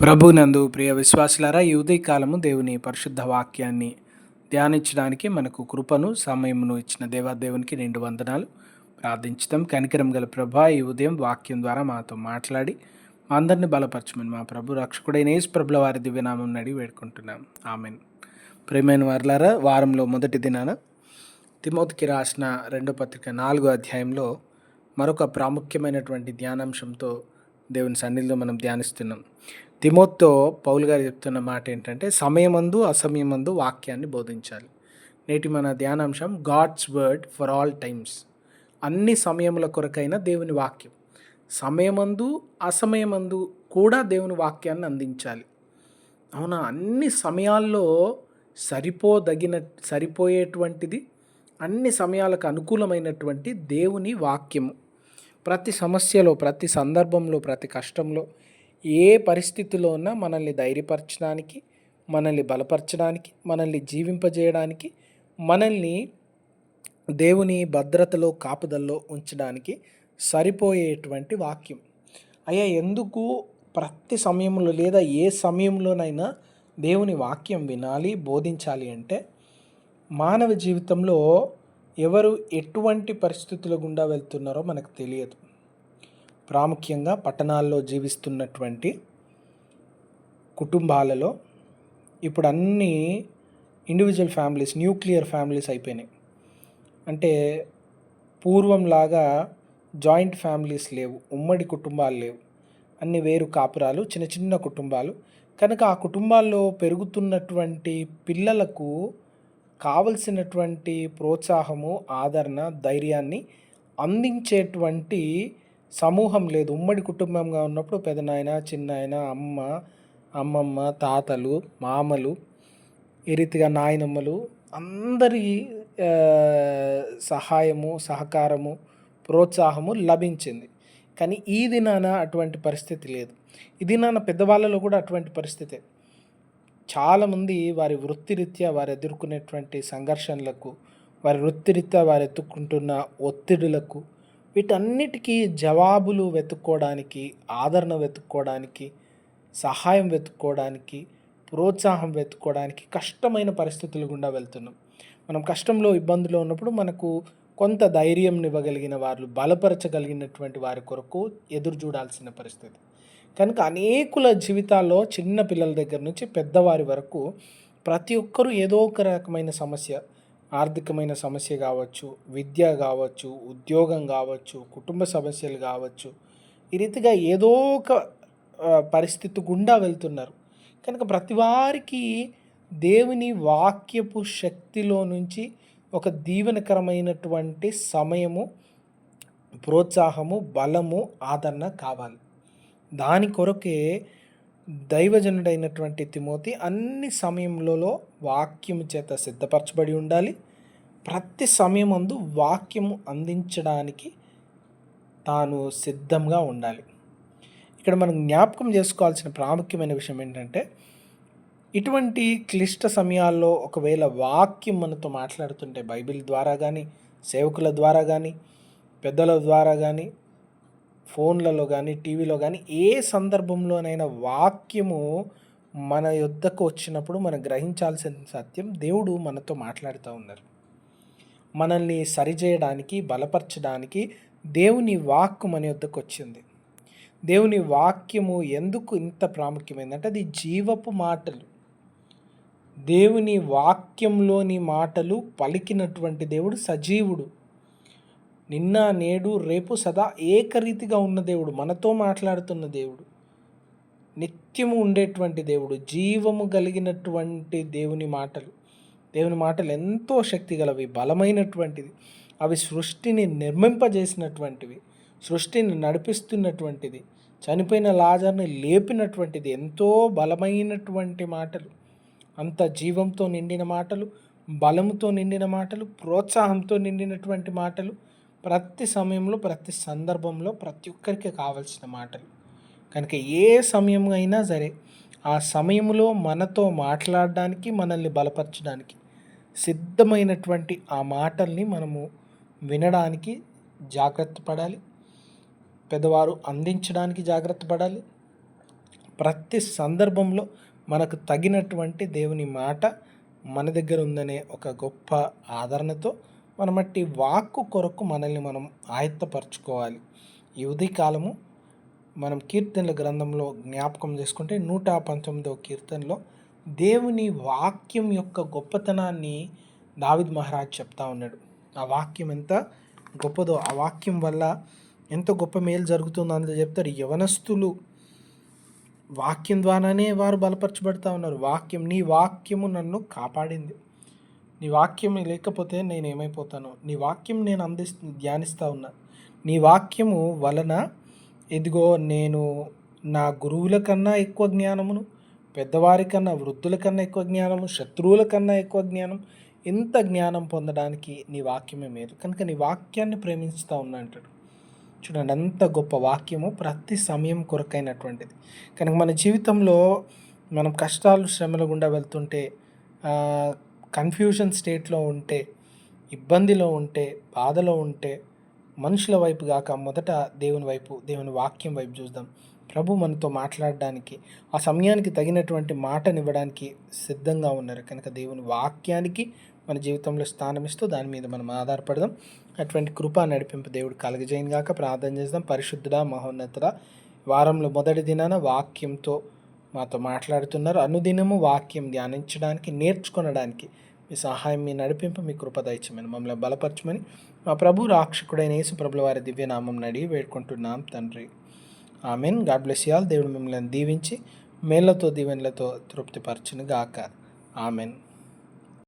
ప్రభునందు ప్రియ విశ్వాసులారా ఈ ఉదయకాలము దేవుని పరిశుద్ధ వాక్యాన్ని ధ్యానించడానికి మనకు కృపను సమయమును ఇచ్చిన దేవాదేవునికి రెండు వందనాలు. ప్రార్థించుతాం. కనికరం గల ప్రభ ఈ ఉదయం వాక్యం ద్వారా మాతో మాట్లాడి మా అందరిని బలపరచమని మా ప్రభు రక్షకుడైన యేసు ప్రభుల వారి దివ్యనామం నడి వేడుకుంటున్నాం. ఆమెన్. ప్రేమైన వారులారా వారంలో మొదటి దినాన తిమోతికి రాసిన రెండో పత్రిక నాలుగో అధ్యాయంలో మరొక ప్రాముఖ్యమైనటువంటి ధ్యానాంశంతో దేవుని సన్నిధిలో మనం ధ్యానిస్తున్నాం. తిమోత్తో పౌలు గారు చెప్తున్న మాట ఏంటంటే సమయమందు అసమయమందు వాక్యాన్ని బోధించాలి. నేటి మన ధ్యానాంశం God's word for all times. అన్ని సమయముల కొరకైన దేవుని వాక్యం. సమయమందు అసమయమందు కూడా దేవుని వాక్యాన్ని అందించాలి. అవునా? అన్ని సమయాల్లో సరిపోదగిన సరిపోయేటువంటిది అన్ని సమయాలకు అనుకూలమైనటువంటి దేవుని వాక్యము. ప్రతి సమస్యలో ప్రతి సందర్భంలో ప్రతి కష్టంలో ఏ పరిస్థితిలో ఉన్నా మనల్ని ధైర్యపరచడానికి మనల్ని బలపరచడానికి మనల్ని జీవింపజేయడానికి మనల్ని దేవుని భద్రతలో కాపుదల్లో ఉంచడానికి సరిపోయేటువంటి వాక్యం. అయ్యా ఎందుకు ప్రతి సమయంలో లేదా ఏ సమయంలోనైనా దేవుని వాక్యం వినాలి బోధించాలి అంటే మానవ జీవితంలో ఎవరు ఎటువంటి పరిస్థితుల గుండా వెళ్తున్నారో మనకు తెలియదు. ప్రాముఖ్యంగా పట్టణాల్లో జీవిస్తున్నటువంటి కుటుంబాలలో ఇప్పుడు అన్ని ఇండివిజువల్ ఫ్యామిలీస్ న్యూక్లియర్ ఫ్యామిలీస్ అయిపోయినాయి. అంటే పూర్వంలాగా జాయింట్ ఫ్యామిలీస్ లేవు ఉమ్మడి కుటుంబాలు లేవు. అన్ని వేరు కాపురాలు చిన్న చిన్న కుటుంబాలు. కనుక ఆ కుటుంబాల్లో పెరుగుతున్నటువంటి పిల్లలకు కావలసినటువంటి ప్రోత్సాహము ఆదరణ ధైర్యాన్ని అందించేటువంటి సమూహం లేదు. ఉమ్మడి కుటుంబంగా ఉన్నప్పుడు పెదనాయన చిన్నాయన అమ్మ అమ్మమ్మ తాతలు మామలు ఈ రీతిగా నాయనమ్మలు అందరి సహాయము సహకారము ప్రోత్సాహము లభించింది. కానీ ఈ దినాన అటువంటి పరిస్థితి లేదు. ఈ దినాన పెద్దవాళ్ళలో కూడా అటువంటి పరిస్థితే. చాలామంది వారి వృత్తిరీత్యా వారు ఎదుర్కొనేటువంటి సంఘర్షణలకు వారి వృత్తిరీత్యా వారు ఎత్తుకుంటున్న ఒత్తిడులకు వీటన్నిటికీ జవాబులు వెతుక్కోవడానికి ఆదరణ వెతుక్కోవడానికి సహాయం వెతుక్కోవడానికి ప్రోత్సాహం వెతుక్కోవడానికి కష్టమైన పరిస్థితులు గుండా వెళ్తున్నాం. మనం కష్టంలో ఇబ్బందులు ఉన్నప్పుడు మనకు కొంత ధైర్యం ఇవ్వగలిగిన వారు బలపరచగలిగినటువంటి వారి కొరకు ఎదురు చూడాల్సిన పరిస్థితి. కనుక అనేకుల జీవితాల్లో చిన్న పిల్లల దగ్గర నుంచి పెద్దవారి వరకు ప్రతి ఒక్కరూ ఏదో ఒక రకమైన సమస్య ఆర్థికమైన సమస్య కావచ్చు విద్య కావచ్చు ఉద్యోగం కావచ్చు కుటుంబ సమస్యలు కావచ్చు ఈ రీతిగా ఏదో ఒక పరిస్థితి గుండా వెళ్తున్నారు. కనుక ప్రతి వారికి దేవుని వాక్యపు శక్తిలో నుంచి ఒక దీవెనకరమైనటువంటి సమయము ప్రోత్సాహము బలము ఆదరణ కావాలి. దాని కొరకే దైవజనుడైనటువంటి తిమోతి అన్ని సమయంలో వాక్యము చేత సిద్ధపరచబడి ఉండాలి. ప్రతి సమయమందు వాక్యము అందించడానికి తాను సిద్ధంగా ఉండాలి. ఇక్కడ మనం జ్ఞాపకం చేసుకోవాల్సిన ప్రాముఖ్యమైన విషయం ఏంటంటే ఇటువంటి క్లిష్ట సమయాల్లో ఒకవేళ వాక్యం మనతో మాట్లాడుతుంటే బైబిల్ ద్వారా కానీ సేవకుల ద్వారా కానీ పెద్దల ద్వారా కానీ ఫోన్లలో కానీ టీవీలో కానీ ఏ సందర్భంలోనైనా వాక్యము మన యుద్ధకు వచ్చినప్పుడు మనం గ్రహించాల్సిన సత్యం దేవుడు మనతో మాట్లాడుతూ ఉన్నారు. మనల్ని సరిచేయడానికి బలపరచడానికి దేవుని వాక్కు మన యుద్ధకు వచ్చింది. దేవుని వాక్యము ఎందుకు ఇంత ప్రాముఖ్యమైందంటే అది జీవపు మాటలు. దేవుని వాక్యంలోని మాటలు పలికినటువంటి దేవుడు సజీవుడు. నిన్న నేడు రేపు సదా ఏకరీతిగా ఉన్న దేవుడు మనతో మాట్లాడుతున్న దేవుడు నిత్యము ఉండేటువంటి దేవుడు జీవము కలిగినటువంటి దేవుని మాటలు. దేవుని మాటలు ఎంతో శక్తి గలవి బలమైనటువంటిది. అవి సృష్టిని నిర్మింపజేసినటువంటివి సృష్టిని నడిపిస్తున్నటువంటిది చనిపోయిన లాజర్ని లేపినటువంటిది ఎంతో బలమైనటువంటి మాటలు. అంత జీవంతో నిండిన మాటలు బలముతో నిండిన మాటలు ప్రోత్సాహంతో నిండినటువంటి మాటలు ప్రతి సమయంలో ప్రతి సందర్భంలో ప్రతి ఒక్కరికి కావాల్సిన మాటలు. కనుక ఏ సమయం అయినా సరే ఆ సమయంలో మనతో మాట్లాడడానికి మనల్ని బలపరచడానికి సిద్ధమైనటువంటి ఆ మాటల్ని మనము వినడానికి జాగ్రత్త పడాలి. పెద్దవారు అందించడానికి జాగ్రత్త పడాలి. ప్రతి సందర్భంలో మనకు తగినటువంటి దేవుని మాట మన దగ్గర ఉందనే ఒక గొప్ప ఆదరణతో మనమట్టి వాక్కు కొరకు మనల్ని మనం ఆయత్తపరచుకోవాలి ఈ ఉదయకాలము మనం కీర్తనల గ్రంథంలో జ్ఞాపకం చేసుకుంటే నూట పంతొమ్మిదవ కీర్తనలో దేవుని వాక్యం యొక్క గొప్పతనాన్ని దావిద్ మహారాజ్ చెప్తా ఉన్నాడు. ఆ వాక్యం ఎంత గొప్పదో ఆ వాక్యం వల్ల ఎంత గొప్ప మేలు జరుగుతుందో అందులో చెప్తారు యవనస్తులు వాక్యం ద్వారానే వారు బలపరచబడతా ఉన్నారు. వాక్యం నీ వాక్యము నన్ను కాపాడింది. నీ వాక్యం లేకపోతే నేను ఏమైపోతాను నీ వాక్యం నేను అందిస్తు ధ్యానిస్తూ ఉన్నా. నీ వాక్యము వలన ఇదిగో నేను నా గురువుల కన్నా ఎక్కువ జ్ఞానమును పెద్దవారి కన్నా వృద్ధుల కన్నా ఎక్కువ జ్ఞానము శత్రువుల కన్నా ఎక్కువ జ్ఞానం ఇంత జ్ఞానం పొందడానికి నీ వాక్యమే మేలు. కనుక నీ వాక్యాన్ని ప్రేమిస్తూ ఉన్నా అంటాడు. చూడండి అంత గొప్ప వాక్యము ప్రతి సమయం కొరకైనటువంటిది. కనుక మన జీవితంలో మనం కష్టాలు శ్రమల గుండా వెళ్తుంటే కన్ఫ్యూజన్ స్టేట్లో ఉంటే ఇబ్బందిలో ఉంటే బాధలో ఉంటే మనుషుల వైపు కాక మొదట దేవుని వైపు దేవుని వాక్యం వైపు చూద్దాం. ప్రభు మనతో మాట్లాడడానికి ఆ సమయానికి తగినటువంటి మాటనివ్వడానికి సిద్ధంగా ఉన్నారు. కనుక దేవుని వాక్యానికి మన జీవితంలో స్థానం ఇస్తూ దాని మీద మనం ఆధారపడదాం. అటువంటి కృపా నడిపింపు దేవుడు కలగజేయను గాక. ప్రార్థన చేద్దాం. పరిశుద్ధుడా మహోన్నతుడ వారంలో మొదటి దినాన వాక్యంతో మాతో మాట్లాడుతున్నారు. అనుదినము వాక్యం ధ్యానించడానికి నేర్చుకొనడానికి మీ సహాయం మీ నడిపింపు మీ కృపదయచమని మమ్మల్ని బలపరచమని మా ప్రభు రాక్షకుడైన యేసు ప్రభుల వారి దివ్యనామం నడి వేడుకుంటున్నాం తండ్రి. ఆమెన్. గాడ్ బ్లెస్ యాల్ దేవుడు మిమ్మల్ని దీవించి మేళ్ళతో దీవెనలతో తృప్తిపరచును గాక ఆమెన్.